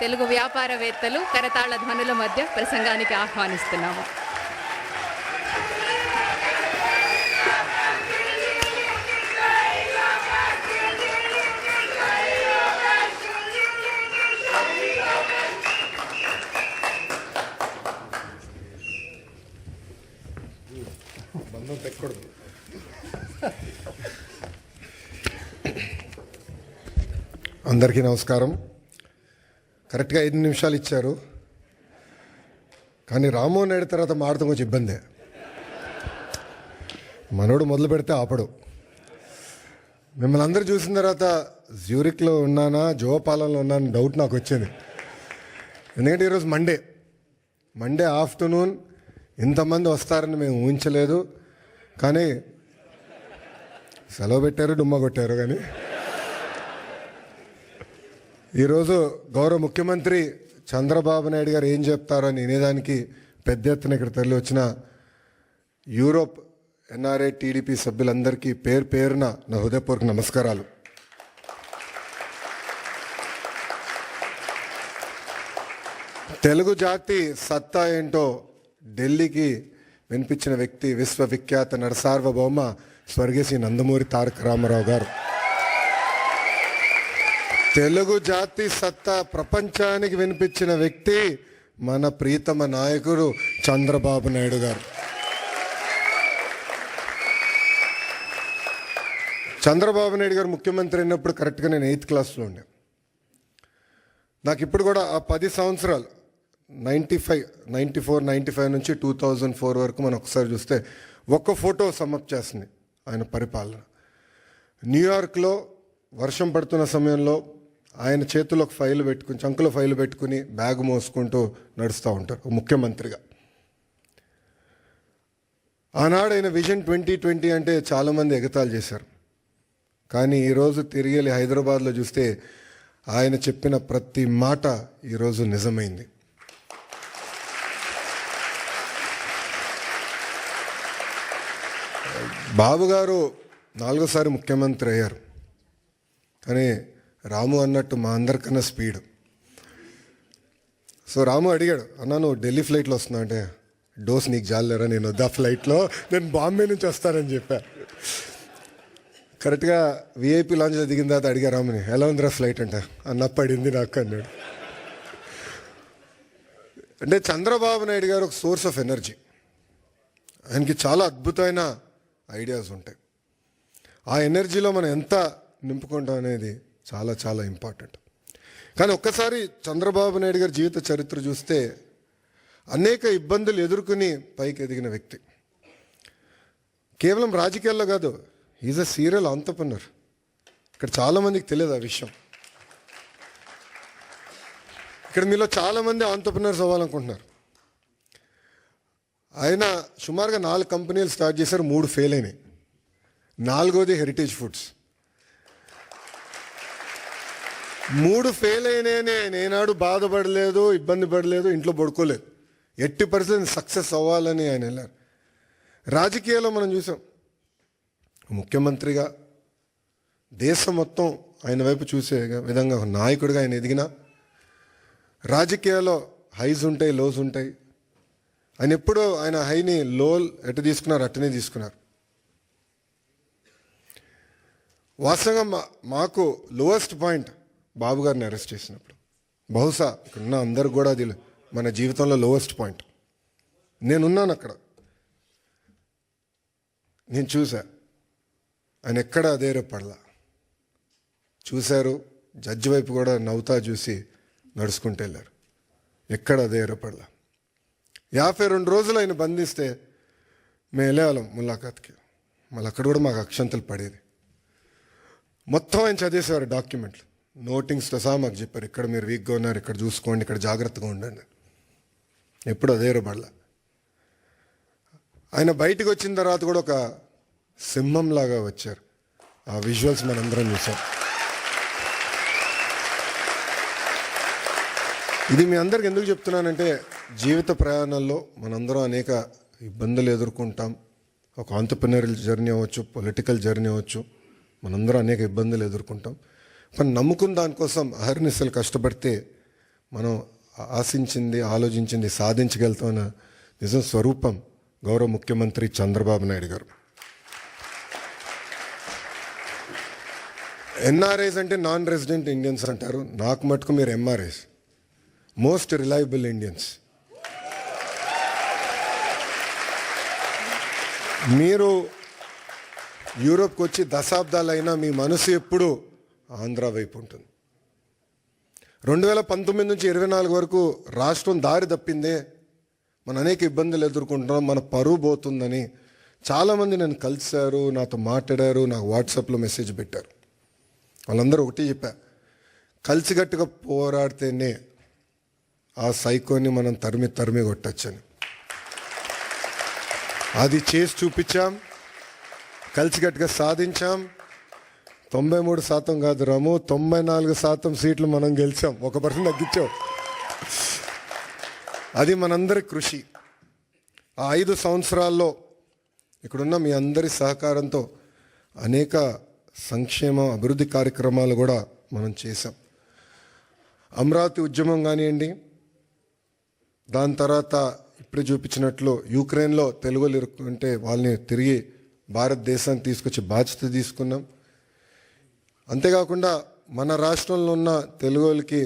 తెలుగు వ్యాపారవేత్తలు కరతాళ ధ్వనుల మధ్య ప్రసంగానికి ఆహ్వానిస్తున్నాము. బంధం తెక్కూడదు అందరికీ నమస్కారం. కరెక్ట్గా ఐదు నిమిషాలు ఇచ్చారు. కానీ రామ్మోహన్ నాయుడు తర్వాత మాడటం కొంచెం ఇబ్బందే. మనోడు మొదలు పెడితే ఆపడు. మిమ్మల్ని అందరూ చూసిన తర్వాత జ్యూరిక్లో ఉన్నానా జోపాలంలో ఉన్నానా డౌట్ నాకు వచ్చింది. ఎందుకంటే ఈరోజు మండే మండే ఆఫ్టర్నూన్ ఇంతమంది వస్తారని మేము ఊహించలేదు. కానీ సెలవు పెట్టారు డుమ్మ కొట్టారు కానీ. ఈరోజు గౌరవ ముఖ్యమంత్రి చంద్రబాబు నాయుడు గారు ఏం చెప్తారో అనేదానికి వినేదానికి పెద్ద ఎత్తున ఇక్కడ తరలి వచ్చిన యూరోప్ ఎన్ఆర్ఐ టీడీపీ సభ్యులందరికీ పేరు పేరున నా హృదయపూర్వక నమస్కారాలు. తెలుగు జాతి సత్తా ఏంటో ఢిల్లీకి వినిపించిన వ్యక్తి విశ్వవిఖ్యాత నరసార్వభౌమ స్వర్గీయ నందమూరి తారక రామారావు గారు. తెలుగు జాతి సత్తా ప్రపంచానికి వినిపించిన వ్యక్తి మన ప్రీతమ నాయకుడు చంద్రబాబు నాయుడు గారు. చంద్రబాబు నాయుడు గారు ముఖ్యమంత్రి అయినప్పుడు కరెక్ట్గా నేను ఎయిత్ క్లాస్లో ఉండే. నాకు ఇప్పుడు కూడా ఆ పది సంవత్సరాలు ninety five ninety four ninety five నుంచి టూ థౌజండ్ ఫోర్ వరకు మనం ఒకసారి చూస్తే ఒక్క ఫోటో సమప్ చేస్తుంది ఆయన పరిపాలన. న్యూయార్క్లో వర్షం పడుతున్న సమయంలో ఆయన చేతిలో ఒక ఫైల్ పెట్టుకుని చంకులో ఫైల్ పెట్టుకుని బ్యాగ్ మోసుకుంటూ నడుస్తూ ఉంటారు ముఖ్యమంత్రిగా. ఆనాడు ఆయన విజన్ ట్వంటీ ట్వంటీ అంటే చాలామంది ఎగతాలు చేశారు. కానీ ఈరోజు తిరిగి హైదరాబాద్లో చూస్తే ఆయన చెప్పిన ప్రతి మాట ఈరోజు నిజమైంది. బాబుగారు నాలుగోసారి ముఖ్యమంత్రి అయ్యారు. కానీ రాము అన్నట్టు మా అందరికన్నా స్పీడ్. సో రాము అడిగాడు అన్న నువ్వు ఢిల్లీ ఫ్లైట్లో వస్తున్నా అంటే డోస్ నీకు జాలేరా నేను వద్దా ఫ్లైట్లో? నేను బాంబే నుంచి వస్తానని చెప్పా. కరెక్ట్గా విఐపి లాంజ్లో దిగిన తర్వాత అడిగా రాముని ఎలా ఉందిరా ఫ్లైట్ అంటే? అన్న పడింది నాకు అన్నాడు. అంటే చంద్రబాబు నాయుడు గారు ఒక సోర్స్ ఆఫ్ ఎనర్జీ. ఆయనకి చాలా అద్భుతమైన ఐడియాస్ ఉంటాయి. ఆ ఎనర్జీలో మనం ఎంత నింపుకుంటాం అనేది చాలా చాలా ఇంపార్టెంట్ కానీ ఒక్కసారి చంద్రబాబు నాయుడు గారి జీవిత చరిత్ర చూస్తే అనేక ఇబ్బందులు ఎదుర్కొని పైకి ఎదిగిన వ్యక్తి. కేవలం రాజకీయాల్లో కాదు ఈజ్ అ సీరియల్ ఆంతపన్నర్ ఇక్కడ చాలామందికి తెలియదు ఆ విషయం. ఇక్కడ మీలో చాలామంది ఆంటర్ప్రినర్స్ అవ్వాలనుకుంటున్నారు. ఆయన సుమారుగా నాలుగు కంపెనీలు స్టార్ట్ చేశారు మూడు ఫెయిల్ అయినాయి. నాలుగోది హెరిటేజ్ ఫుడ్స్ మూడు ఫెయిల్ అయినానే నేనాడు బాధపడలేదు ఇబ్బంది పడలేదు ఇంట్లో పడుకోలేదు. ఎట్టి పరిస్థితి సక్సెస్ అవ్వాలని ఆయన వెళ్ళారు. రాజకీయాల్లో మనం చూసాం. ముఖ్యమంత్రిగా దేశం మొత్తం ఆయన వైపు చూసే విధంగా ఒక నాయకుడిగా ఆయన ఎదిగిన రాజకీయాల్లో హైస్ ఉంటాయి లోస్ ఉంటాయి. ఆయన ఎప్పుడూ ఆయన హైని లో ఎటు తీసుకున్నారు అట్టనే తీసుకున్నారు. వాస్తవంగా మా మాకు లోవెస్ట్ పాయింట్ బాబు గారిని అరెస్ట్ చేసినప్పుడు. బహుశా ఇక్కడున్న అందరు కూడా అది మన జీవితంలో లోవెస్ట్ పాయింట్ నేనున్నాను అక్కడ. నేను చూసా ఆయన ఎక్కడ అదే రేపడలా చూశారు. జడ్జి వైపు కూడా నవ్వుతా చూసి నడుచుకుంటూ వెళ్ళారు. ఎక్కడ అదే రేపడలా యాభై రెండు రోజులు ఆయన బంధిస్తే మేము వెళ్ళేవాళ్ళం ములాఖాత్కి. మళ్ళీ అక్కడ కూడా మాకు అక్షంతలు పడేది. మొత్తం ఆయన చదివేసేవారు డాక్యుమెంట్లు. నోటింగ్స్ సహా మాకు చెప్పారు ఇక్కడ మీరు వీక్గా ఉన్నారు ఇక్కడ చూసుకోండి ఇక్కడ జాగ్రత్తగా ఉండండి. ఎప్పుడు అదే పడల ఆయన బయటకు వచ్చిన తర్వాత కూడా ఒక సింహంలాగా వచ్చారు. ఆ విజువల్స్ మనందరం చూసాం. ఇది మీ అందరికి ఎందుకు చెప్తున్నానంటే జీవిత ప్రయాణాల్లో మనందరం అనేక ఇబ్బందులు ఎదుర్కొంటాం. ఒక ఆంటర్ప్రినరల్ జర్నీ అవ్వచ్చు పొలిటికల్ జర్నీ అవ్వచ్చు. మనందరం అనేక ఇబ్బందులు ఎదుర్కొంటాం. కానీ నమ్ముకున్న దానికోసం అహర్నిశలు కష్టపడితే మనం ఆశించింది ఆలోచించింది సాధించగలుగుతామన్న నిజం స్వరూపం గౌరవ ముఖ్యమంత్రి చంద్రబాబు నాయుడు గారు. ఎన్ఆర్ఐస్ అంటే నాన్ రెసిడెంట్ ఇండియన్స్ అంటారు. నాకు మటుకు మీరు ఎంఆర్ఐస్ మోస్ట్ రిలయబుల్ ఇండియన్స్. మీరు యూరోప్కి వచ్చి దశాబ్దాలైనా మీ మనసు ఎప్పుడూ ఆంధ్ర వైపు ఉంటుంది. రెండు వేల పంతొమ్మిది నుంచి ఇరవై నాలుగు వరకు రాష్ట్రం దారి తప్పిందే మన అనేక ఇబ్బందులు ఎదుర్కొంటున్నాం మన పరువు పోతుందని చాలామంది నన్ను కలిశారు నాతో మాట్లాడారు నాకు వాట్సాప్లో మెసేజ్ పెట్టారు. వాళ్ళందరూ ఒకటి చెప్పా కలిసిగట్టుగా పోరాడితేనే ఆ సైకోని మనం తరిమి తరిమి కొట్టచ్చని. అది చేసి చూపించాం కలిసికట్టుగా సాధించాం తొంభై మూడు శాతం కాదు రాము తొంభై నాలుగు శాతం సీట్లు మనం గెలిచాం. ఒక పర్సెంట్ తగ్గించాం. అది మనందరి కృషి. ఆ ఐదు సంవత్సరాల్లో ఇక్కడున్న మీ అందరి సహకారంతో అనేక సంక్షేమ అభివృద్ధి కార్యక్రమాలు కూడా మనం చేశాం. అమరావతి ఉద్యమం కానివ్వండి దాని తర్వాత ఇప్పుడు చూపించినట్లు యూక్రెయిన్లో తెలుగులు ఇరుక్కుంటే వాళ్ళని తిరిగి భారతదేశానికి తీసుకొచ్చి బాధ్యత తీసుకున్నాం. అంతేకాకుండా మన రాష్ట్రంలో ఉన్న తెలుగులకి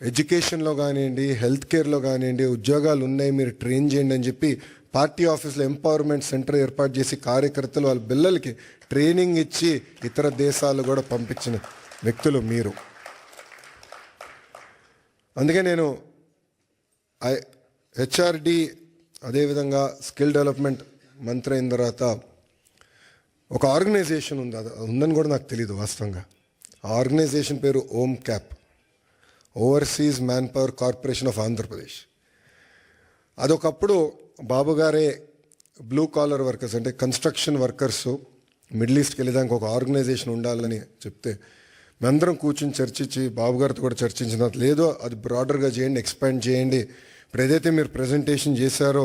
ఎడ్యుకేషన్లో కానివ్వండి హెల్త్ కేర్లో కానివ్వండి ఉద్యోగాలు ఉన్నాయి మీరు ట్రైన్ చేయండి అని చెప్పి పార్టీ ఆఫీస్లో ఎంపవర్మెంట్ సెంటర్ ఏర్పాటు చేసి కార్యకర్తలు వాళ్ళ పిల్లలకి ట్రైనింగ్ ఇచ్చి ఇతర దేశాలు కూడా పంపించిన వ్యక్తులు మీరు. అందుకే నేను ఐ హెచ్ఆర్డి అదేవిధంగా స్కిల్ డెవలప్మెంట్ మంత్రి అయిన తర్వాత ఒక ఆర్గనైజేషన్ ఉంది అది ఉందని కూడా నాకు తెలియదు వాస్తవంగా. ఆ ఆర్గనైజేషన్ పేరు OM CAP overseas manpower corporation of Andhra Pradesh అదొకప్పుడు Babu గారే బ్లూ కాలర్ వర్కర్స్ అంటే కన్స్ట్రక్షన్ వర్కర్స్ మిడిల్ ఈస్ట్కి వెళ్ళేదానికి ఒక ఆర్గనైజేషన్ ఉండాలని చెప్తే మేమందరం కూర్చుని చర్చించి బాబు గారితో కూడా చర్చించిన లేదో అది బ్రాడర్గా చేయండి ఎక్స్పాండ్ చేయండి ఇప్పుడు ఏదైతే మీరు ప్రజెంటేషన్ చేశారో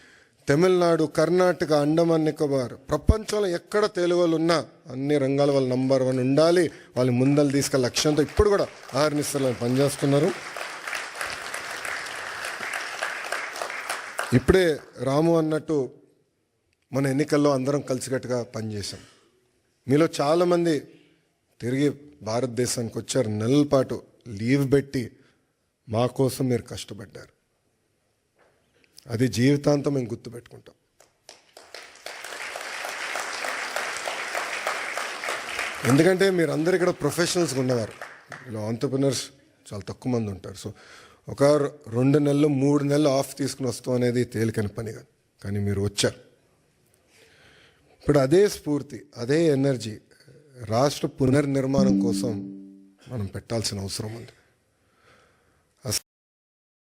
తమిళనాడు కర్ణాటక అండమాన్ నికోబార్. ప్రపంచంలో ఎక్కడ తెలుగు వాళ్ళు ఉన్నా అన్ని రంగాల వాళ్ళు నంబర్ వన్ ఉండాలి. వాళ్ళు ముందలు తీసుకెళ్ళ లక్ష్యంతో ఇప్పుడు కూడా ఆహర్నిశలు పనిచేస్తున్నారు. ఇప్పుడే రాము అన్నట్టు మన ఎన్నికల్లో అందరం కలిసికట్టుగా పనిచేశాం. మీలో చాలామంది తిరిగి భారతదేశానికి వచ్చారు. నెలల పాటు లీవ్ పెట్టి మా కోసం మీరు కష్టపడ్డారు. అది జీవితాంతం మేము గుర్తుపెట్టుకుంటాం. ఎందుకంటే మీరు అందరు ఇక్కడ ప్రొఫెషనల్స్గా ఉన్నవారు. ఇలా ఆంటర్ప్రినర్స్ చాలా తక్కువ మంది ఉంటారు. సో ఒక రెండు నెలలు మూడు నెలలు ఆఫ్ తీసుకుని వస్తాం అనేది తేలికని పని కాదు. కానీ మీరు వచ్చారు. ఇప్పుడు అదే స్ఫూర్తి అదే ఎనర్జీ రాష్ట్ర పునర్నిర్మాణం కోసం మనం పెట్టాల్సిన అవసరం ఉంది.